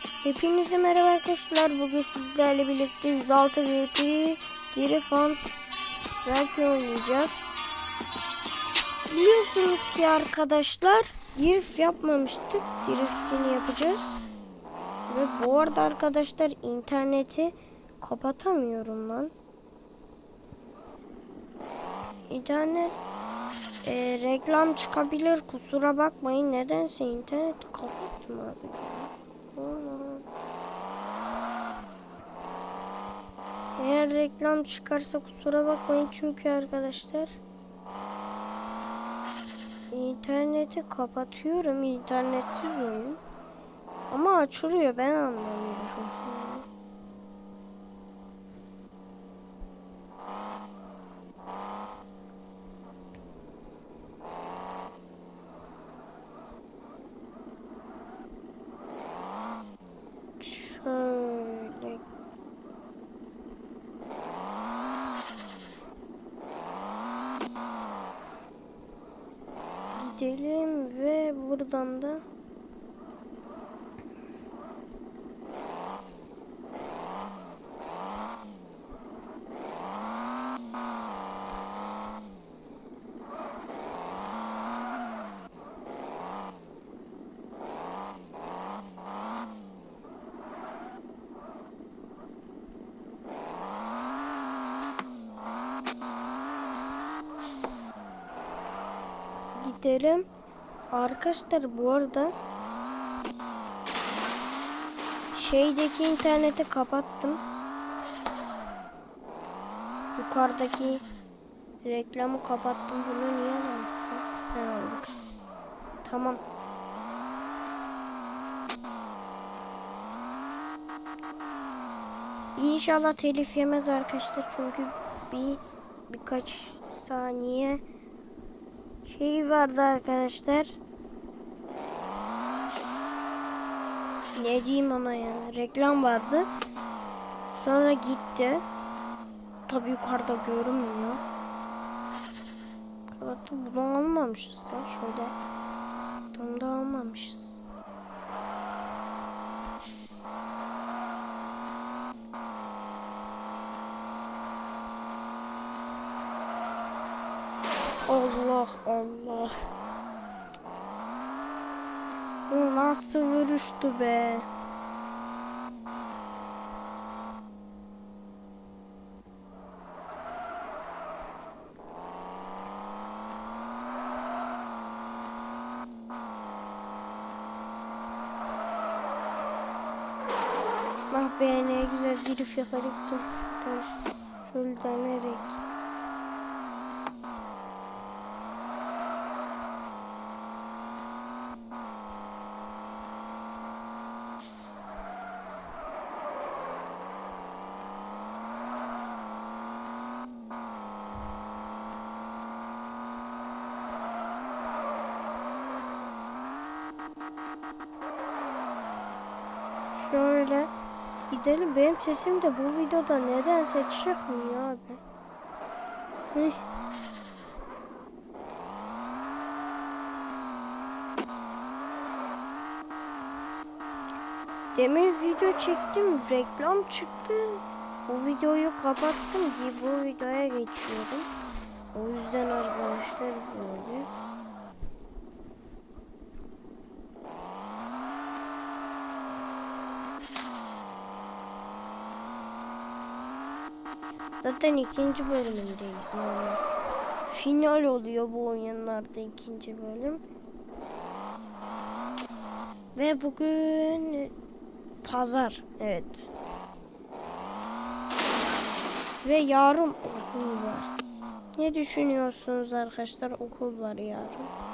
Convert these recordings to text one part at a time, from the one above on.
Hepinize merhaba arkadaşlar. Bugün sizlerle birlikte 106 GT geri font oynayacağız. Biliyorsunuz ki arkadaşlar drift yapmamıştık. Driftini yapacağız. Ve bu arada arkadaşlar interneti kapatamıyorum lan. İnternet e, reklam çıkabilir kusura bakmayın. Nedense interneti kapatmadı. Aman. Eğer reklam çıkarsa kusura bakmayın çünkü arkadaşlar interneti kapatıyorum internetsiz oyun ama açılıyor ben anlamıyorum. Şöyle gidelim ve buradan da gidelim. Arkadaşlar bu arada şeydeki interneti kapattım. Yukarıdaki reklamı kapattım. Bunu niye yaptım? Ha, oldu. Tamam. İnşallah telif yemez arkadaşlar çünkü bir birkaç saniye şey vardı arkadaşlar. Ne diyeyim ona ya? Reklam vardı. Sonra gitti. Tabi yukarıda görünmüyor. Kapattım. Bunu almamışız lan. Şöyle. Bunu da almamışız. Allah Allah. Bu nasıl vuruştu be? Ah be ne güzel drift yapacaktım. Şöyle dönerek. Şöyle gidelim. Benim sesim de bu videoda nedense çıkmıyor abi. Hıh. Demin video çektim. Reklam çıktı. Bu videoyu kapattım ki bu videoya geçiyorum. O yüzden arkadaşlar böyle. Zaten ikinci bölümündeyiz yani. Final oluyor bu oyunlarda ikinci bölüm. Ve bugün pazar. Evet. Ve yarın okul var. Ne düşünüyorsunuz arkadaşlar? Okul var yarın.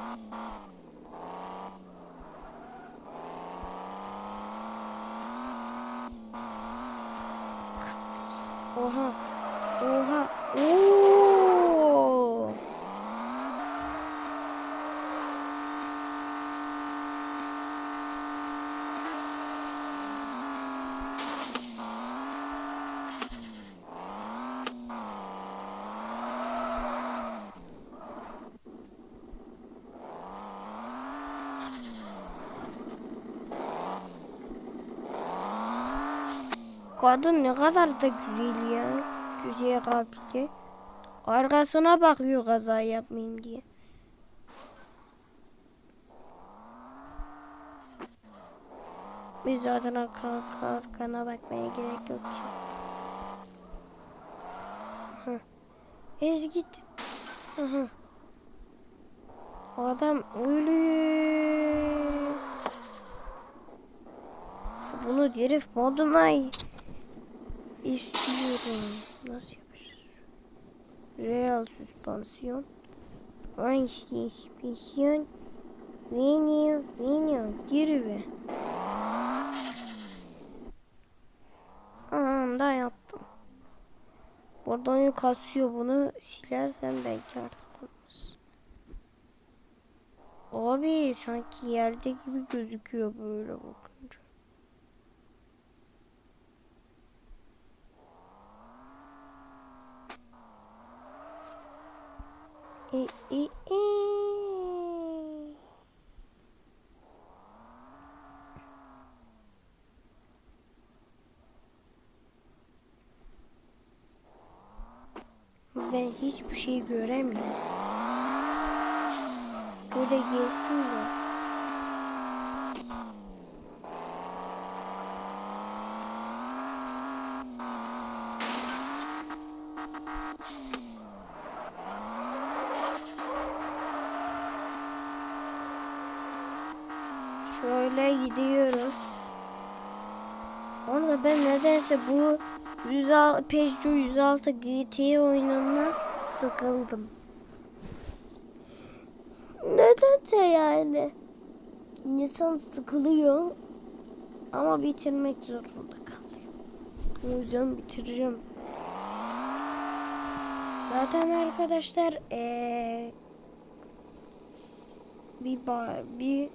Kadın ne kadar da güzel ya. Güzel kalpli. Arkasına bakıyor kaza yapmayayım diye. Biz zaten arka, arkana bakmaya gerek yok ki. Hı. Ez git. Hı. Adam ölüyor. Bunu drift moduna istiyorum. Nasıl yapacağız? Real süspansiyon. Ay süspansiyon. Venue, venue, drive. Anında yaptım. Buradan kasıyor bunu silersen belki artık olmaz. Abi sanki yerde gibi gözüküyor böyle bakınca. E, e, e. Ben hiçbir şey göremiyorum. Böyle gelsin de. Şöyle gidiyoruz. Onu ben nedense bu 106 Peugeot 106 GT oyununa sıkıldım. Nedense yani. İnsan sıkılıyor ama bitirmek zorunda kalıyor. O yüzden bitireceğim. Zaten arkadaşlar eee bir bir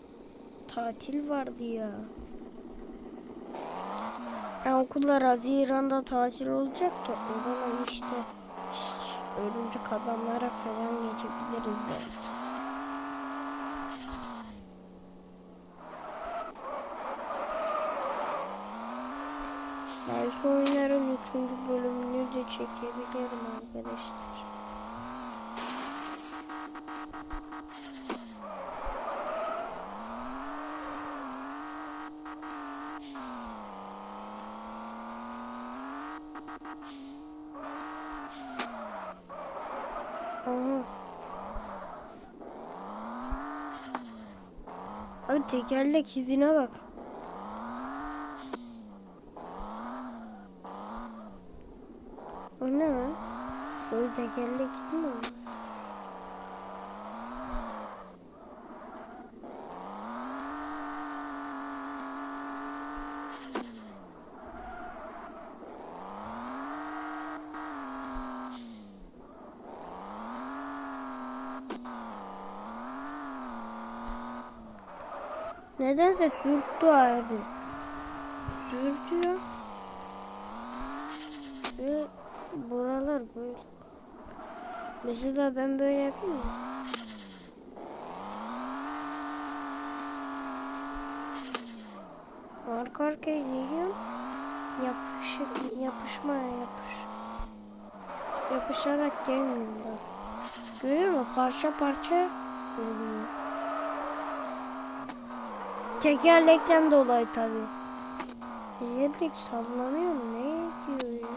tatil vardı ya. Yani okullar Haziran'da tatil olacak ya o zaman işte şş, örümcek adamlara falan geçebiliriz belki. Belki oyunların 3. bölümünü de çekebilirim arkadaşlar. Aha. Abi tekerlek izine bak. O ne lan? Böyle tekerlek izi mi olur? Nedense sürttü abi. Sürtüyor. Ve buralar böyle. Mesela ben böyle yapayım mı? Arka arkaya geliyorum. Yapış, yapışma yapış. Yapışarak gelmiyor da. Görüyor musun? Parça parça oluyor. Tekerlekten dolayı tabi. Tekerlek sallanıyor mu? Ne diyor ya?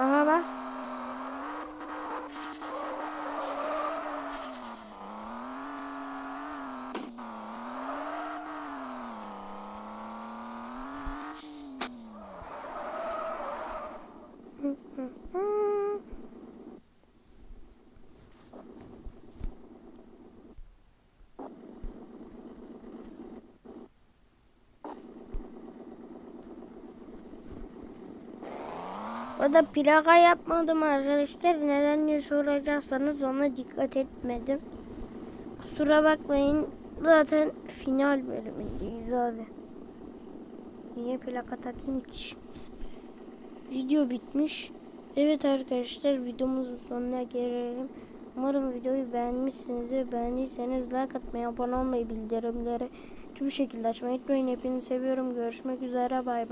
Aha bak. O da plaka yapmadım arkadaşlar. Neden diye soracaksanız ona dikkat etmedim. Kusura bakmayın. Zaten final bölümündeyiz abi. Niye plaka takayım ki? Video bitmiş. Evet arkadaşlar videomuzun sonuna gelelim. Umarım videoyu beğenmişsinizdir. Beğendiyseniz like atmayı, abone olmayı, bildirimleri tüm şekilde açmayı unutmayın. Hepinizi seviyorum. Görüşmek üzere. Bay bay.